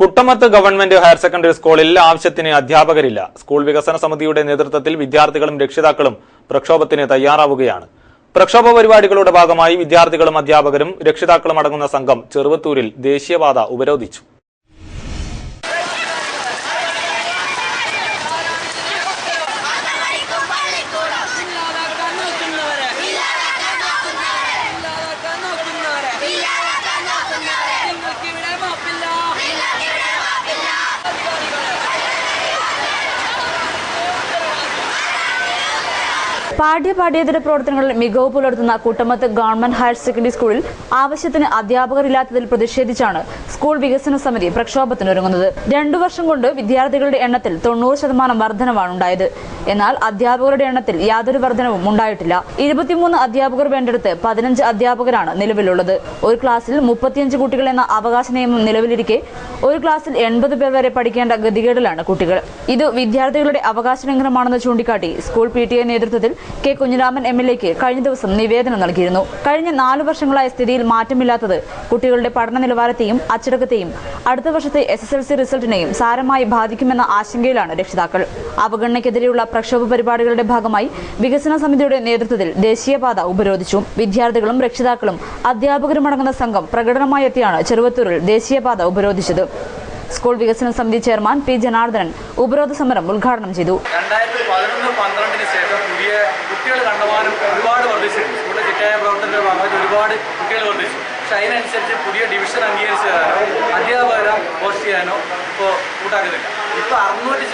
Kuttamath government higher secondary സ്കൂളിൽ ആവശ്യത്തിന് അധ്യാപകരില്ല. School വികസന സമിതിയുടെ നേതൃത്വത്തിൽ വിദ്യാർത്ഥികളും രക്ഷിതാക്കളും പ്രക്ഷോഭത്തിന് തയ്യാറാവുകയാണ്. പ്രക്ഷോഭ പരിപാടികളുടെ ഭാഗമായി വിദ്യാർത്ഥികളും അധ്യാപകരും രക്ഷിതാക്കളും അടങ്ങുന്ന സംഘം ചെറുവത്തൂരിൽ ദേശീയപാത ഉപരോധിച്ചു. പാഠ്യ പാഠ്യേതര പ്രവർത്തനങ്ങളിൽ മികവ് പുലർത്തുന്ന കുട്ടമത്ത് ഗവൺമെന്റ് ഹയർ സെക്കൻഡറി സ്കൂളിൽ ആവശ്യത്തിന് അധ്യാപകരില്ലാത്തതിൽ പ്രതിഷേധിച്ചാണ് സ്കൂൾ വികസന സമിതി പ്രക്ഷോഭത്തിനൊരുങ്ങുന്നത്. രണ്ടു വർഷം കൊണ്ട് വിദ്യാർത്ഥികളുടെ എണ്ണത്തിൽ തൊണ്ണൂറ് ശതമാനം വർധനമാണ് ഉണ്ടായത്. എന്നാൽ അധ്യാപകരുടെ എണ്ണത്തിൽ യാതൊരു വർധനവും ഉണ്ടായിട്ടില്ല. ഇരുപത്തിമൂന്ന് അധ്യാപകർ വേണ്ടെടുത്ത് പതിനഞ്ച് അധ്യാപകരാണ് നിലവിലുള്ളത്. ഒരു ക്ലാസ്സിൽ മുപ്പത്തിയഞ്ച് കുട്ടികൾ എന്ന അവകാശ നിയമം നിലവിലിരിക്കെ ഒരു ക്ലാസ്സിൽ എൺപത് പേർ വരെ പഠിക്കേണ്ട ഗതികേടിലാണ് കുട്ടികൾ. ഇത് വിദ്യാർത്ഥികളുടെ അവകാശ ലംഘനമാണെന്ന് ചൂണ്ടിക്കാട്ടി സ്കൂൾ പി നേതൃത്വത്തിൽ കെ കുഞ്ഞിരാമൻ എം എൽ എക്ക് കഴിഞ്ഞ ദിവസം നിവേദനം നൽകിയിരുന്നു. കഴിഞ്ഞ നാലു വർഷങ്ങളായ സ്ഥിതിയിൽ മാറ്റമില്ലാത്തത് കുട്ടികളുടെ പഠന നിലവാരത്തെയും അച്ചടക്കത്തെയും അടുത്ത വർഷത്തെ എസ് എസ് എൽ സി റിസൾട്ടിനെയും സാരമായി ബാധിക്കുമെന്ന ആശങ്കയിലാണ് രക്ഷിതാക്കൾ. അവഗണനയ്ക്കെതിരെയുള്ള പ്രക്ഷോഭ പരിപാടികളുടെ ഭാഗമായി വികസന സമിതിയുടെ നേതൃത്വത്തിൽ ദേശീയപാത ഉപരോധിച്ചു. വിദ്യാർത്ഥികളും രക്ഷിതാക്കളും അധ്യാപകരുമടങ്ങുന്ന സംഘം പ്രകടനമായി എത്തിയാണ് ചെറുവത്തൂരിൽ ദേശീയപാത ഉപരോധിച്ചത്. സ്കൂൾ വികസന സമിതി ചെയർമാൻ പി ജനാർദ്ദനൻ ഉപരോധ സമരം ഉദ്ഘാടനം ചെയ്തു. രണ്ടായിരത്തി പതിനൊന്ന് പന്ത്രണ്ടിന് ശേഷം പുതിയ കുട്ടികൾ കണ്ടമാനം ഒരുപാട് വർദ്ധിച്ചിട്ടുണ്ട് സ്കൂളിലെ ചിട്ടയായ പ്രവർത്തനത്തിന്റെ ഭാഗമായിട്ട് ഒരുപാട് കുട്ടികൾ വർദ്ധിച്ചു. പക്ഷെ അതിനനുസരിച്ച് പുതിയ ഡിവിഷൻ അംഗീകരിച്ചതാണ് തരാനോ അധ്യാപകരെ പോസ്റ്റ് ചെയ്യാനോ ഇപ്പോൾ കൂട്ടാക്കുന്നില്ല. ഇപ്പോൾ അറുന്നൂറ്റി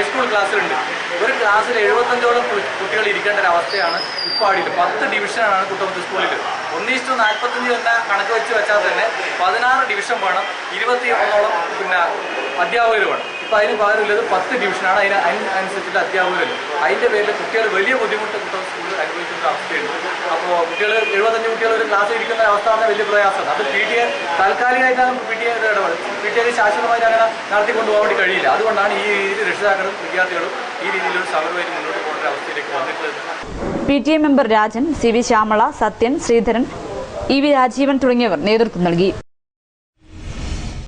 ഹൈസ്കൂൾ ക്ലാസ്സിലുണ്ട് ഒരു ക്ലാസ്സിൽ എഴുപത്തഞ്ചോളം കുട്ടികൾ ഇരിക്കേണ്ട ഒരു അവസ്ഥയാണ് ആടിയിട്ട് പത്ത് ഡിവിഷനാണ് കുട്ടമത്ത് സ്കൂളിൽ ഒന്നിച്ചു നാൽപ്പത്തഞ്ച് എന്ന കണക്ക് വെച്ച് വെച്ചാൽ തന്നെ പതിനാറ് ഡിവിഷൻ വേണം ഇരുപത്തി ഒന്നോളം പിന്നെ അധ്യാപകർ വേണം. ഇപ്പം അതിന് പകരമുള്ളത് പത്ത് ഡിവിഷനാണ് അതിന് അനുസരിച്ചിട്ട് അധ്യാപകരുണ്ട്. അതിന്റെ പേരിൽ കുട്ടികൾ വലിയ ബുദ്ധിമുട്ട് കിട്ടുന്ന സ്കൂളിൽ അനുഭവിക്കുന്ന അവസ്ഥയുണ്ട് അപ്പോൾ കുട്ടികൾ എഴുപത്തഞ്ച് കുട്ടികൾ ഒരു ക്ലാസ്സിൽ ഇരിക്കുന്ന അവസ്ഥ പറഞ്ഞാൽ വലിയ പ്രയാസമാണ് അത് പി ടി എ താൽക്കാലികമായിട്ടാണ് പി ടി എ ഇടപെടൽ. പി ടി എ ശാശ്വതമായിട്ട് അങ്ങനെ വേണ്ടി കഴിയില്ല. അതുകൊണ്ടാണ് ഈ രീതിയിൽ രക്ഷിതാക്കളും വിദ്യാർത്ഥികളും ഈ രീതിയിലൊരു സമരമായിട്ട് മുന്നോട്ട് പോകുന്ന അവസ്ഥയിലേക്ക് വന്നിട്ടുള്ളത്. P T A member Rajan C V Shyamala Sathyan Sreedharan E V Rajeevan തുടങ്ങിയവർ നേതൃത്വം നൽകി.